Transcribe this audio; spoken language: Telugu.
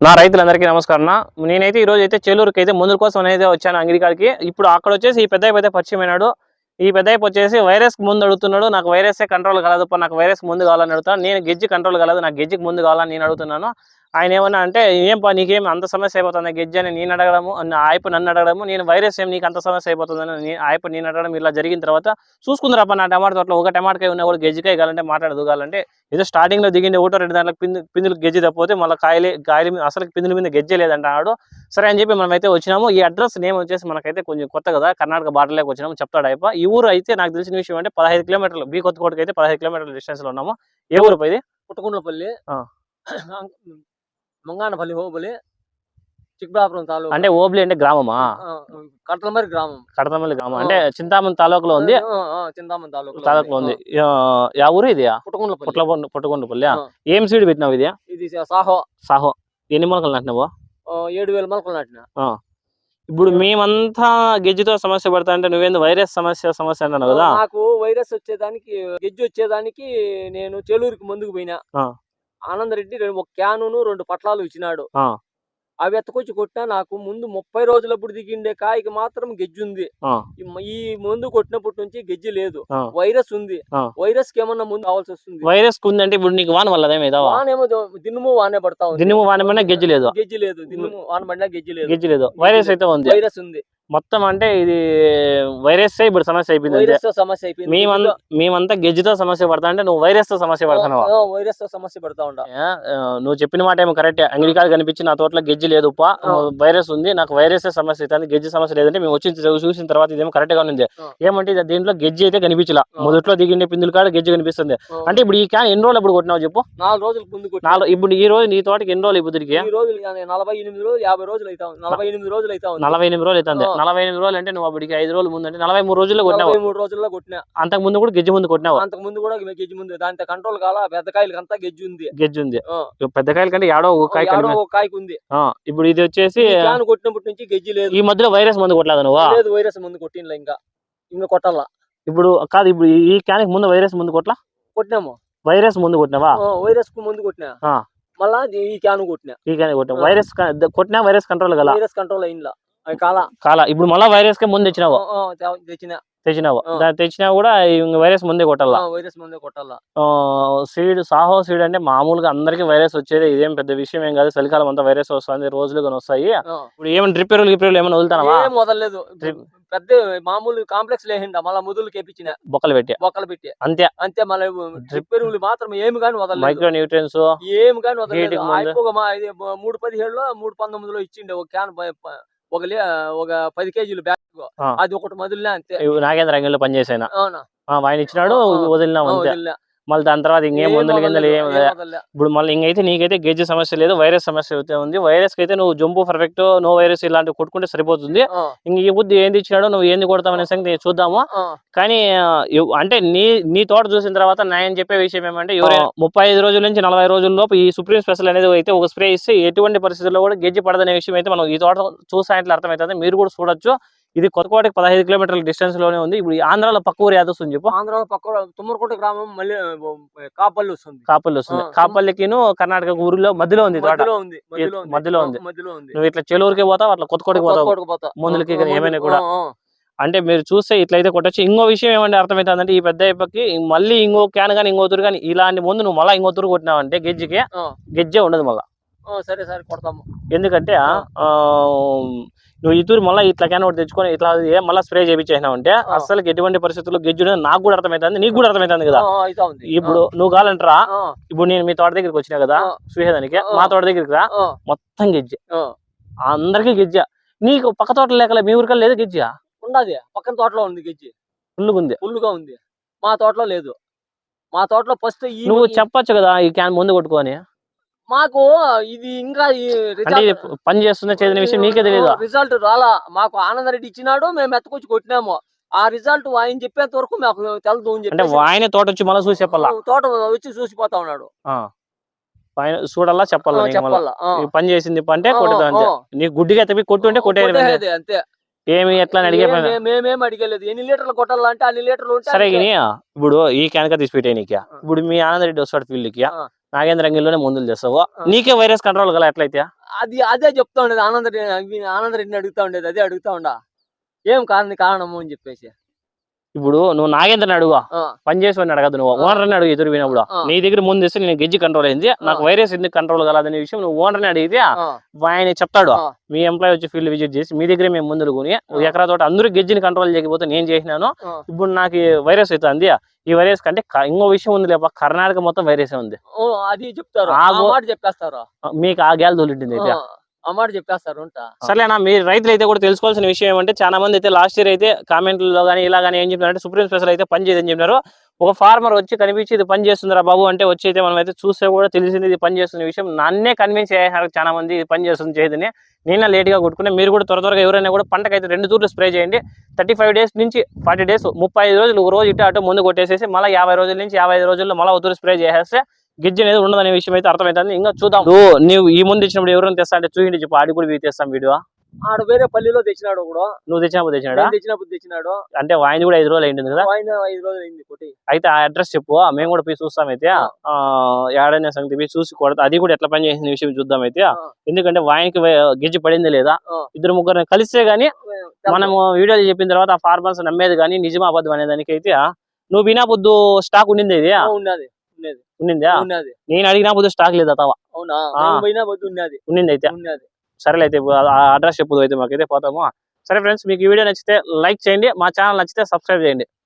నా రైతులందరికీ నమస్కారం నేనైతే ఈ అయితే చెల్లూరుకి అయితే మందుల కోసం అనేది వచ్చాను అంగడికాడికి ఇప్పుడు అక్కడ వచ్చేసి ఈ పెద్ద అయితే పరిచయం అయినాడు. ఈ పెద్ద వచ్చేసి వైరస్ ముందు అడుగుతున్నాడు. నాకు వైరస్ కంట్రోల్ కాలేదు నాకు వైరస్ ముందు కావాలని అడుగుతాను నేను గెజ్జి కంట్రోల్ కాలేదు నాకు గెజ్జికి ముందు కావాలని నేను అడుగుతున్నాను. ఆయన ఏమన్నా అంటే ఏం పా నీకేం అంత సమస్య అయిపోతుంది గెజ్జి అని నేను అడగడము అన్న ఆయప్ప నన్ను అడగడము నేను వైరస్ ఏం నీకు అంత సమస్య అయిపోతుందని నీ- ఆయప్ప నేను అడగడం ఇలా జరిగిన తర్వాత చూసుకుందరప్ప నా టమాటా తోటలో ఒక టమాటకాయ ఉన్నా కూడా గెజ్జికాయ కావాలంటే మాట్లాడదు కావాలంటే. ఏదో స్టార్టింగ్లో దిగింది ఒకటో రెండు దాంట్లో పిండి పిందులు గెజ్జి తప్పితే మళ్ళీ కాయలే కాయలు మీద అసలు పిందుల మీద గెజ్జే లేదంటున్నాడు సరే అని చెప్పి మనం అయితే వచ్చినాము. ఈ అడ్రస్ నేమ్ వచ్చేసి మనకైతే కొంచెం కొత్త కదా కర్ణాటక బార్డర్లోకి వచ్చినాము చెప్తాడు అయిపో ఈ ఊరు అయితే నాకు తెలిసిన విషయం అంటే పదహైదు కిలోమీటర్లు బీ కొత్తకోటకి అయితే పదహైదు కిలోమీటర్ల డిస్టెన్స్లో ఉన్నాము. ఏ ఊరు పో ఇది? పుట్టకుండపల్లి ఆ. మంగానపల్లి హోబలి చిక్కబాపురం తాలూకా. అంటే ఓబ్లి అంటే గ్రామమా? కట్టలమరి గ్రామం. కడతమల్లి గ్రామం. అంటే చింతామణి తాలూకులో ఉంది? చింతామణి తాలూకా తాలూకులో ఉంది. యా ఊరు ఇది పుట్ల పుట్టకొండపల్లి. ఏం సీడ్ పెట్టినావు ఇది ఇది సాహో. సాహో. ఎన్ని మొలకలు నాటినావు? ఏడు వేల మొలకలు నాటిన. ఇప్పుడు మేమంతా గెజ్జితో సమస్య పడతా అంటే నువ్వేంది వైరస్ సమస్య సమస్య అంటున్నావు కదా? నాకు వైరస్ వచ్చేదానికి గెజ్జి వచ్చేదానికి నేను చెలూరుకి ముందుకు పోయినా. ఆనందరెడ్డి రెండు ఒక క్యానును రెండు పట్లాలు ఇచ్చినాడు. అవి ఎత్తకొచ్చి కొట్టినా నాకు ముందు ముప్పై రోజులప్పుడు దిగిండే కాయకి మాత్రం గెజ్జి ఉంది. ఈ ముందు కొట్టినప్పటి నుంచి గెజ్జి లేదు. వైరస్ ఉంది. వైరస్కి ఏమన్నా ముందు కావాల్సి వస్తుంది? వైరస్ ఉందంటే ఇప్పుడు నీకు వాన వల్ల వానేమో దినుము వానే పడతా ఉంది. దినము వాన పడినా గెజ్జి లేదు? గెజ్జి లేదు. దినుము వాన పడినా గెజ్జి లేదు. గెజ్జి లేదు. వైరస్ అయితే ఉంది. వైరస్ ఉంది. మొత్తం అంటే ఇది వైరస్ ఇప్పుడు సమస్య అయిపోయింది సమస్య అయిపోయింది. మేమంతా మేమంతా గెజ్జితో సమస్య పడతా అంటే నువ్వు వైరస్తో సమస్య పడుతున్నావా ఆ, వైరస్తో సమస్య పడతా ఆ, నువ్వు చెప్పిన మాట ఏమో కరెక్ట్. అంగడి కాడ కనిపించి నా తోటలో గెజ్జి లేదు పా ఆ. వైరస్ ఉంది నాకు వైరస్ సమస్య అవుతుంది గెజ్జి సమస్య లేదంటే మేము వచ్చి చూసిన తర్వాత ఇదేమో కరెక్ట్గా ఉంది. ఏమంటే ఇది దీంట్లో గెజ్జి అయితే కనిపించలా. మొదట్లో దిగిండే పిందుల కాడ గెజ్జి కనిపిస్తుంది. అంటే ఇప్పుడు ఈ క్యాన్ ఎన్ని రోజులు ఇప్పుడు కొట్టినావు చెప్పు? నాలుగు రోజుల ముందు. నాలుగు ఇప్పుడు ఈ రోజు నీ తోటకి ఎన్ని రోజులు ఇప్పుడు నలభై ఎనిమిది రోజులు యాభై రోజులు అవుతా నలభై ఎనిమిది రోజులు అవుతా నలభై ఎనిమిది రోజులు అవుతుంది. నలభై ఎనిమిది రోజులు అంటే నువ్వు అప్పటికి ఐదు రోజులు ముందు అంటే నలభై మూడు రోజుల్లో కొట్టినావు. నలభై మూడు రోజుల్లో కొట్టిన. అంతకు ముందు కూడా గెజ్జి ముందు కొట్టినావు. అంతకు ముందు కూడా గెజ్జి ముందు. దాంతో కంట్రోల్ కాల? పెద్ద కాయలకి అంతా గెజ్జి ఉంది. గెజ్జి ఉంది. పెద్ద కాయల కంటే ఏడో ఒక కాయ కాయకు ఉంది. ఇప్పుడు ఇది వచ్చేసి కొట్టినప్పటి నుంచి గెజ్జి లేదు. ఈ మధ్యలో వైరస్ మందు కొట్టలేదు నువ్వు? లేదు వైరస్ ముందు కొట్టినలే ఇంకా. ఇంకా కొట్టాల? ఇప్పుడు కాదు ఇప్పుడు ఈ క్యాన్కి ముందు వైరస్ ముందు కొట్లా? కొట్టినాము. వైరస్ ముందు కొట్టినావా? వైరస్కు ముందు కొట్టినా. మళ్ళా ఈ క్యాన్ కొట్టినా. ఈ క్యాన్ కొట్టినా. వైరస్ కొట్టినా వైరస్ కంట్రోల్ గల. వైరస్ కంట్రోల్ అయిందా కాల? ఇప్పుడు మళ్ళీ వైరస్ కే ముందు తెచ్చినావు? తెచ్చిన. తెచ్చినావు? తెచ్చినా కూడా వైరస్ ముందే కొట్టాలా? వైరస్ ముందే కొట్టాల. సీడ్ సాహో సీడ్ అంటే మామూలుగా అందరికి వైరస్ వచ్చేది ఇదేం పెద్ద విషయం ఏం కాదు. చలికాలం అంతా వైరస్ వస్తుంది రోజులు కానీ వస్తాయి. ఇప్పుడు ఏమైనా డ్రిప్ ఎరువులు గిప్ ఎరువులు ఏమైనా వదులుతానవా? ఏం వదలలేదు. పెద్ద మామూలు కాంప్లెక్స్ లేhinda మళ్ళా ముదులు కేపించిన. బొక్కలు పెట్టి. బొక్కలు పెట్టి. అంతే. అంతే మళ్ళీ డ్రిప్ ఎరువులు మాత్రం ఏమి కానీ వదలలేదు. మైక్రో న్యూట్రియన్స్ ఏమి కానీ వదలలేదు. మూడు పదిహేడులో మూడు పంతొమ్మిదిలో ఇచ్చిండే ఒక క్యాన్ ఒక లే- ఒక పది కేజీలు బ్యాగ్. అది ఒకటి మొదలునే అంతే నాగేంద్ర రంగంలో పనిచేసాను అవునా ఆయన ఇచ్చినాడు. వదిలినాం వదిలినా. మళ్ళీ దాని తర్వాత ఇంకేం మందులు గిందులు వదలలేదు, ఏం. ఇప్పుడు మళ్ళీ ఇంకైతే నీకైతే గెజ్జి సమస్య లేదు వైరస్ సమస్య అయితే ఉంది. వైరస్కి అయితే నువ్వు జంపు పర్ఫెక్ట్ నో వైరస్ ఇలాంటివి కొట్టుకుంటే సరిపోతుంది. ఇంక ఈ బుద్ధి ఏంది ఇచ్చినాడో నువ్వు ఏంది కొడతావు అనే సంగతి చూద్దాము. కానీ అంటే నీ నీ తోట చూసిన తర్వాత నేను చెప్పే విషయం ఏమంటే ఎవరైనా ముప్పై ఐదు రోజుల నుంచి నలభై రోజుల లోపు ఈ సుప్రీం స్పెషల్ అనేది అయితే ఒక స్ప్రే ఇస్తే ఎటువంటి పరిస్థితుల్లో కూడా గెజ్జి పడదనే విషయం అయితే మనం ఈ తోట చూసాయంటే అర్థమవుతుంది. మీరు కూడా చూడొచ్చు. ఇది కొత్తకోటకి పదహైదు కిలోమీటర్ల డిస్టెన్స్లోనే ఉంది. ఇప్పుడు ఆంధ్రాలో పక్క ఊరు యాదవ్ వస్తుంది చెప్పు. ఆంధ్ర పక్క తుమ్మరకోట గ్రామం మళ్ళీ కాపల్లి వస్తుంది. కాపల్లి వస్తుంది. కాపల్లికిను కర్ణాటక ఊరిలో మధ్యలో ఉంది తోట. మధ్యలో ఉంది నువ్వు ఇట్లా చెలూరుకి పోతావు అట్లా కొత్తకోటకి పోతావు. మందులకి ఏమైనా కూడా. అంటే మీరు చూస్తే ఇట్లయితే కొట్టచ్చు. ఇంకో విషయం ఏమంటే అర్థమవుతుందంటే ఈ పెద్ద అయిపోయి మళ్ళీ ఇంకో క్యాన్ కానీ ఇంకో తూరు కానీ ఇలాంటి ముందు నువ్వు మళ్ళీ ఇంకో తూరు కొట్టినావంటే గెజ్జికి ఆ. గెజ్జే ఉండదు మళ్ళీ. సరే సరే కొడతాము. ఎందుకంటే ఆ, నువ్వు తూరు మళ్ళీ ఇట్లా క్యాన్ ఒకటి తెచ్చుకొని ఇట్లా మళ్ళీ స్ప్రే చేయించేసినావంటే ఆ. అసలు ఎటువంటి పరిస్థితుల్లో గెజ్జు ఉండదు నాకు కూడా అర్థమవుతుంది నీకు కూడా అర్థమవుతుంది కదా. ఇప్పుడు నువ్వు కావాలంటారా? ఇప్పుడు నేను మీ తోట దగ్గరికి వచ్చినా కదా. చూసేదానికి ఆ. మా తోట దగ్గరికి రా మొత్తం గెజ్జె. అందరికీ గెజ్జ. నీకు పక్క తోట లేకలే మీ ఊరికల్ లేదు గెజ్జ? ఉన్నది పక్కన తోటలో ఉంది గెజ్జి. ఫుల్గా ఉంది. ఫుల్గా ఉంది. మా తోటలో లేదు. మా తోటలో ఫస్ట్ నువ్వు చెప్పొచ్చు కదా ఈ క్యాన్ ముందు కొట్టుకొని. మాకు ఇది ఇంకా పని చేస్తుందో చేసిన విషయం నీకే తెలియదు రిజల్ట్ రాలా. మాకు ఆనందరెడ్డి ఇచ్చినాడు మేము ఎత్తుకొచ్చి కొట్టినాము. ఆ రిజల్ట్ ఆయన చెప్పేంత వరకు మాకు తెలదు అని అంటే చెప్పేసి ఆయన తోట వచ్చి మళ్ళీ చూసి చెప్పాలా? తోట వచ్చి చూసిపోతా ఉన్నాడు. ఆయన చూడాలా చెప్పాలా? నీకు పని చేసింది అంటే కొట్టుదా అంతే. ఆ. నీ గుడ్డిగా ఎత్తవి కొట్టు కొట్టేది అంతే. ఏమి ఎట్లా అడిగే మేమేం అడిగలేదు. ఎన్ని లీటర్లు కొట్టాలంటే అన్ని లీటర్లు సరే ఇప్పుడు ఈ క్యాన్క తీసి పెట్టే నీకు ఇప్పుడు మీ ఆనంద రెడ్డి వస్తాడు ఫీల్డ్కి. నాగేంద్ర రంగిల్లోనే మందులు తెస్తావు ఆ. నీకే వైరస్ కంట్రోల్ గల ఎట్లయితే? అది అదే చెప్తా ఉండేది. ఆనంద ఆనంద రెడ్డిని అడుగుతా ఉండేది. అదే అడుగుతా ఉండా. ఏం కారణం కారణము అని చెప్పేసి. ఇప్పుడు నువ్వు నాగేంద్రని అడుగు ఆ, పని చేసి వాడిని అడగదు నువ్వు. ఓనర్ అని అడుగు ఎదురు వినప్పుడు. ఆ. నీ దగ్గర ముందు ఇస్తే నేను గెజ్జి కంట్రోల్ అయింది. నాకు వైరస్ ఎందుకు కంట్రోల్ కాలేదనే విషయం నువ్వు ఓనర్ని అడిగితే ఆయన చెప్తాడు. మీ ఎంప్లాయ్ వచ్చి ఫీల్డ్ విజిట్ చేసి మీ దగ్గరే మేము ముందు కొని. ఎకరా తోట అందరూ గెజ్జిని కంట్రోల్ చేయకపోతే నేను చేసినాను. ఇప్పుడు నాకు వైరస్ అవుతుంది. ఈ వైరస్ కంటే ఇంకో విషయం ఉంది లేప కర్ణాటక మొత్తం వైరస్ ఉంది. అది చెప్తారు. మీకు ఆ గ్యాల్ తోలింటుంది అయితే. ఆ, చెప్పేస్తారు ఉంటా సరేనా మీరు రైతులు అయితే కూడా తెలుసుకోవాల్సిన విషయం ఏమంటే చాలా మంది అయితే లాస్ట్ ఇయర్ అయితే కామెంట్లలో కానీ ఇలా కానీ ఏం చెప్పినారంటే సుప్రీం స్పెషల్ అయితే పని చేయదని చెప్పినారు. ఒక ఫార్మర్ వచ్చి కనిపించి ఇది పని చేస్తుందిరా బాబు అంటే వచ్చి అయితే మనం అయితే చూస్తే కూడా తెలిసింది ఇది పని చేస్తున్న విషయం. నన్నే కన్విన్స్ చేశారు చాలా మంది ఇది పని చేస్తుంది చేయదని నేను లేట్గా కొట్టుకునే మీరు కూడా త్వర త్వరగా ఎవరైనా కూడా పంటకైతే రెండు తూర్లు స్ప్రే చేయండి. థర్టీ ఫైవ్ డేస్ నుంచి ఫార్టీ డేస్ ముప్పై రోజులు ఒక రోజు ఇటు అటు ముందు కొట్టేసేసి మళ్ళీ యాభై రోజుల నుంచి యాభై రోజుల్లో మళ్ళీ ఒక తూరు స్ప్రే చేసేస్తే గిజ్జి అనేది ఉండదనే విషయం అయితే అర్థమవుతుంది ఇంకా చూద్దాం. నువ్వు నీవు ఈ ముందు ఇచ్చినప్పుడు ఎవరైనా తెస్తా అంటే చూయండి చెప్పు. ఆడి కూడా తెస్తాం వీడియో ఆడ వేరే పల్లిలో తెచ్చినాడు కూడా. నువ్వు తెచ్చినప్పుడు తెచ్చినాడా? తెచ్చినప్పుడు తెచ్చినాడు. అంటే ఆయన కూడా ఐదు రోజులు అయింది కదా? ఆయన ఐదు రోజులు అయింది కొట్టి. అయితే ఆ అడ్రస్ చెప్పు మేము కూడా పోయి చూస్తాం అయితే. ఏడైనా సంగతి పోయి చూసి కొడతా. అది కూడా ఎట్లా పని చేసిన విషయం చూద్దాం అయితే. ఎందుకంటే వాయికి గిజ్జి పడింది లేదా. ఇద్దరు ముగ్గురు కలిస్తే గానీ మనము వీడియోలు చెప్పిన తర్వాత ఆ ఫార్మర్స్ నమ్మేది కానీ నిజం అబద్ధం అనే అయితే నువ్వు వినా పొద్దు స్టాక్ ఉండింది ఇది ఉన్నది. ఉన్నది. ఉండిందా ఉన్నది. నేను అడిగినా పొద్దు స్టాక్ లేదా తవా? అవునా? పోయినా ఉన్నది. అయితే. ఉన్నది. సరేలే అయితే ఆ అడ్రస్ చెప్పుదు అయితే మాకైతే పోతాము. సరే ఫ్రెండ్స్ మీకు ఈ వీడియో నచ్చితే లైక్ చేయండి. మా ఛానల్ నచ్చితే సబ్స్క్రైబ్ చేయండి.